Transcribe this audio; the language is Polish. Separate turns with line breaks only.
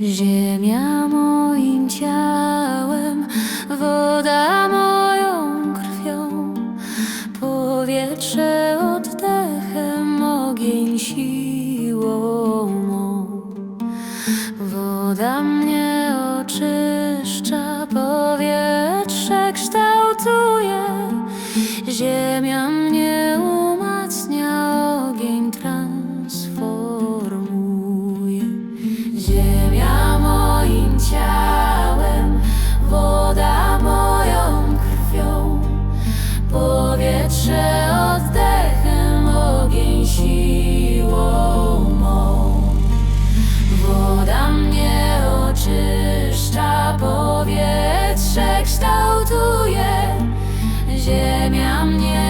Ziemia moim ciałem, woda moją krwią, powietrze oddechem, ogień siłą mą. Woda mnie oczyszcza, powietrze kształtuje, ziemia mnie время а мне